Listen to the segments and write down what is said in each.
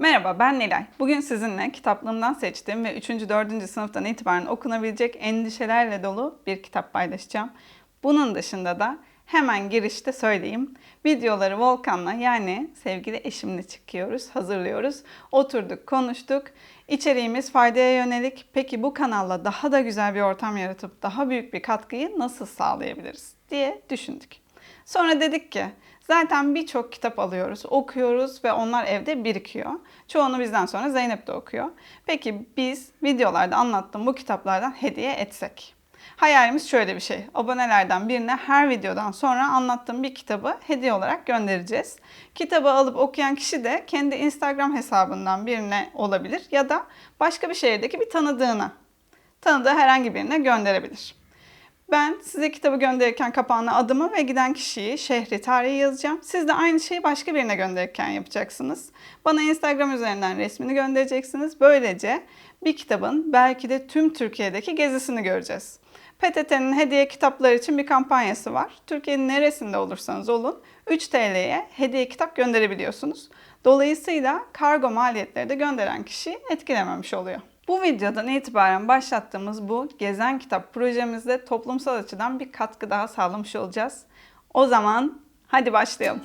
Merhaba ben Nilay. Bugün sizinle kitaplığımdan seçtiğim ve 3. 4. sınıftan itibaren okunabilecek endişelerle dolu bir kitap paylaşacağım. Bunun dışında da hemen girişte söyleyeyim. Videoları Volkan'la yani sevgili eşimle çıkıyoruz, hazırlıyoruz. Oturduk, konuştuk. İçeriğimiz faydaya yönelik. Peki bu kanalla daha da güzel bir ortam yaratıp daha büyük bir katkıyı nasıl sağlayabiliriz diye düşündük. Sonra dedik ki zaten birçok kitap alıyoruz, okuyoruz ve onlar evde birikiyor. Çoğunu bizden sonra Zeynep de okuyor. Peki biz videolarda anlattığım bu kitaplardan hediye etsek? Hayalimiz şöyle bir şey. Abonelerden birine her videodan sonra anlattığım bir kitabı hediye olarak göndereceğiz. Kitabı alıp okuyan kişi de kendi Instagram hesabından birine olabilir ya da başka bir şehirdeki bir tanıdığına, tanıdığı herhangi birine gönderebilir. Ben size kitabı gönderirken kapağına adımı ve giden kişiyi, şehri, tarihi yazacağım. Siz de aynı şeyi başka birine gönderirken yapacaksınız. Bana Instagram üzerinden resmini göndereceksiniz. Böylece bir kitabın belki de tüm Türkiye'deki gezisini göreceğiz. PTT'nin hediye kitapları için bir kampanyası var. Türkiye'nin neresinde olursanız olun 3 TL'ye hediye kitap gönderebiliyorsunuz. Dolayısıyla kargo maliyetleri de gönderen kişiyi etkilememiş oluyor. Bu videodan itibaren başlattığımız bu Gezen Kitap projemizde toplumsal açıdan bir katkı daha sağlamış olacağız. O zaman hadi başlayalım.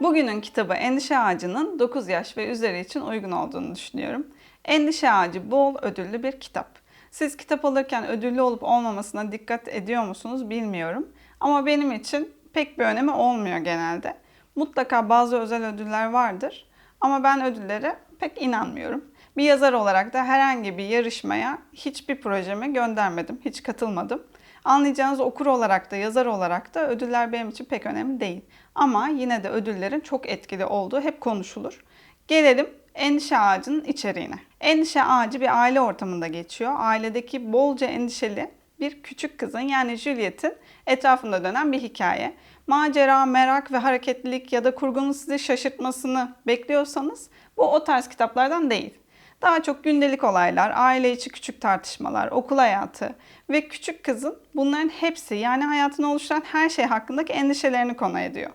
Bugünün kitabı Endişe Ağacı'nın 9 yaş ve üzeri için uygun olduğunu düşünüyorum. Endişe Ağacı bol ödüllü bir kitap. Siz kitap alırken ödüllü olup olmamasına dikkat ediyor musunuz bilmiyorum. Ama benim için pek bir önemi olmuyor genelde. Mutlaka bazı özel ödüller vardır ama ben ödüllere pek inanmıyorum. Bir yazar olarak da herhangi bir yarışmaya hiçbir projemi göndermedim, hiç katılmadım. Anlayacağınız okur olarak da yazar olarak da ödüller benim için pek önemli değil. Ama yine de ödüllerin çok etkili olduğu hep konuşulur. Gelelim Endişe Ağacı'nın içeriğine. Endişe Ağacı bir aile ortamında geçiyor. Ailedeki bolca endişeli bir küçük kızın yani Juliet'in etrafında dönen bir hikaye. Macera, merak ve hareketlilik ya da kurgunun sizi şaşırtmasını bekliyorsanız bu o tarz kitaplardan değil. Daha çok gündelik olaylar, aile içi küçük tartışmalar, okul hayatı ve küçük kızın bunların hepsi yani hayatını oluşturan her şey hakkındaki endişelerini konu ediyor.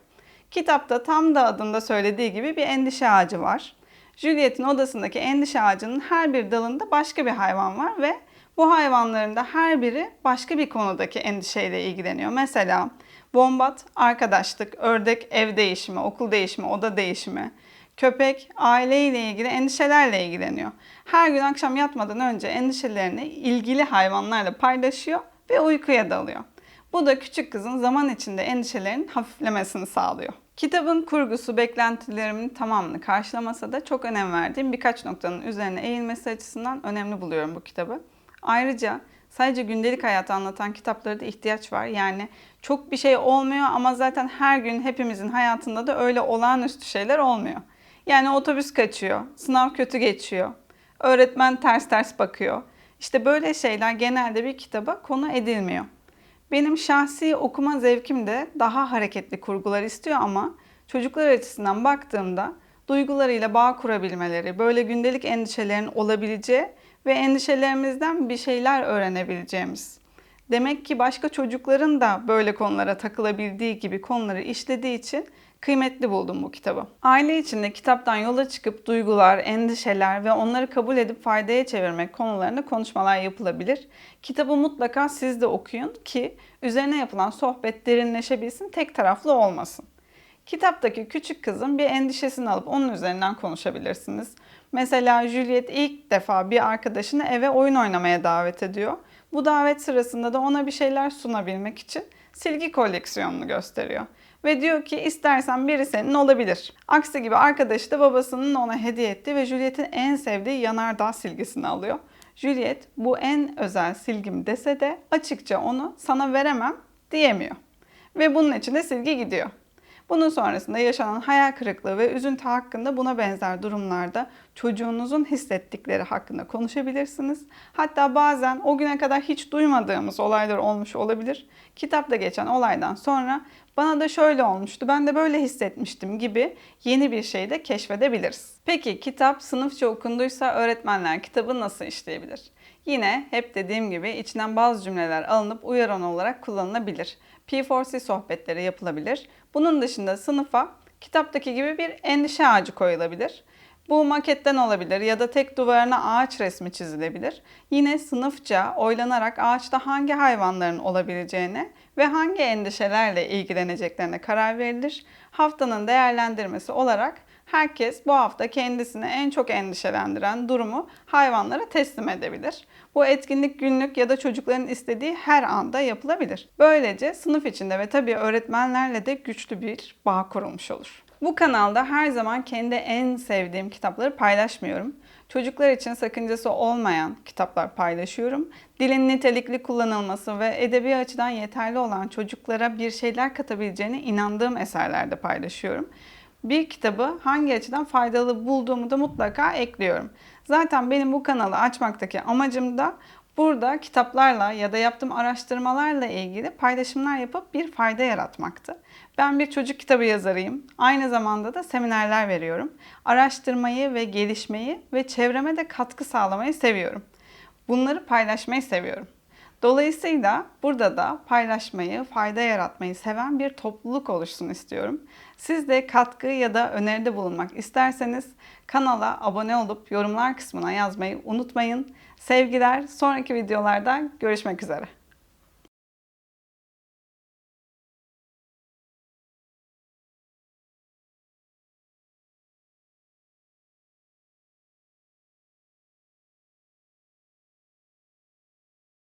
Kitapta tam da adında söylediği gibi bir endişe ağacı var. Juliet'in odasındaki endişe ağacının her bir dalında başka bir hayvan var ve bu hayvanların da her biri başka bir konudaki endişeyle ilgileniyor. Mesela bombat, arkadaşlık, ördek, ev değişimi, okul değişimi, oda değişimi, köpek, aileyle ilgili endişelerle ilgileniyor. Her gün akşam yatmadan önce endişelerini ilgili hayvanlarla paylaşıyor ve uykuya dalıyor. Bu da küçük kızın zaman içinde endişelerinin hafiflemesini sağlıyor. Kitabın kurgusu beklentilerimin tamamını karşılamasa da çok önem verdiğim birkaç noktanın üzerine eğilmesi açısından önemli buluyorum bu kitabı. Ayrıca sadece gündelik hayatı anlatan kitaplara da ihtiyaç var. Yani çok bir şey olmuyor ama zaten her gün hepimizin hayatında da öyle olağanüstü şeyler olmuyor. Yani otobüs kaçıyor, sınav kötü geçiyor, öğretmen ters ters bakıyor. İşte böyle şeyler genelde bir kitaba konu edilmiyor. Benim şahsi okuma zevkim de daha hareketli kurgular istiyor ama çocuklar açısından baktığımda duygularıyla bağ kurabilmeleri, böyle gündelik endişelerin olabileceği ve endişelerimizden bir şeyler öğrenebileceğimiz. Demek ki başka çocukların da böyle konulara takılabildiği gibi konuları işlediği için kıymetli buldum bu kitabı. Aile içinde kitaptan yola çıkıp duygular, endişeler ve onları kabul edip faydaya çevirmek konularında konuşmalar yapılabilir. Kitabı mutlaka siz de okuyun ki üzerine yapılan sohbet derinleşebilsin, tek taraflı olmasın. Kitaptaki küçük kızın bir endişesini alıp onun üzerinden konuşabilirsiniz. Mesela Juliet ilk defa bir arkadaşını eve oyun oynamaya davet ediyor. Bu davet sırasında da ona bir şeyler sunabilmek için silgi koleksiyonunu gösteriyor. Ve diyor ki istersen biri senin olabilir. Aksi gibi arkadaşı da babasının ona hediye ettiği ve Juliet'in en sevdiği yanardağ silgisini alıyor. Juliet bu en özel silgim dese de açıkça onu sana veremem diyemiyor. Ve bunun için de silgi gidiyor. Bunun sonrasında yaşanan hayal kırıklığı ve üzüntü hakkında buna benzer durumlarda çocuğunuzun hissettikleri hakkında konuşabilirsiniz. Hatta bazen o güne kadar hiç duymadığımız olaylar olmuş olabilir. Kitapta geçen olaydan sonra bana da şöyle olmuştu, ben de böyle hissetmiştim gibi yeni bir şey de keşfedebiliriz. Peki kitap sınıfça okunduysa öğretmenler kitabı nasıl işleyebilir? Yine hep dediğim gibi içinden bazı cümleler alınıp uyaran olarak kullanılabilir. P4C sohbetleri yapılabilir. Bunun dışında sınıfa kitaptaki gibi bir endişe ağacı koyulabilir. Bu maketten olabilir ya da tek duvarına ağaç resmi çizilebilir. Yine sınıfça oylanarak ağaçta hangi hayvanların olabileceğine ve hangi endişelerle ilgileneceklerine karar verilir. Haftanın değerlendirmesi olarak herkes bu hafta kendisini en çok endişelendiren durumu hayvanlara teslim edebilir. Bu etkinlik günlük ya da çocukların istediği her anda yapılabilir. Böylece sınıf içinde ve tabii öğretmenlerle de güçlü bir bağ kurulmuş olur. Bu kanalda her zaman kendi en sevdiğim kitapları paylaşmıyorum. Çocuklar için sakıncası olmayan kitaplar paylaşıyorum. Dilin nitelikli kullanılması ve edebi açıdan yeterli olan çocuklara bir şeyler katabileceğine inandığım eserlerde paylaşıyorum. Bir kitabı hangi açıdan faydalı bulduğumu da mutlaka ekliyorum. Zaten benim bu kanalı açmaktaki amacım da burada kitaplarla ya da yaptığım araştırmalarla ilgili paylaşımlar yapıp bir fayda yaratmaktı. Ben bir çocuk kitabı yazarıyım. Aynı zamanda da seminerler veriyorum. Araştırmayı ve gelişmeyi ve çevreme de katkı sağlamayı seviyorum. Bunları paylaşmayı seviyorum. Dolayısıyla burada da paylaşmayı, fayda yaratmayı seven bir topluluk oluşsun istiyorum. Siz de katkı ya da öneride bulunmak isterseniz kanala abone olup yorumlar kısmına yazmayı unutmayın. Sevgiler, sonraki videolarda görüşmek üzere.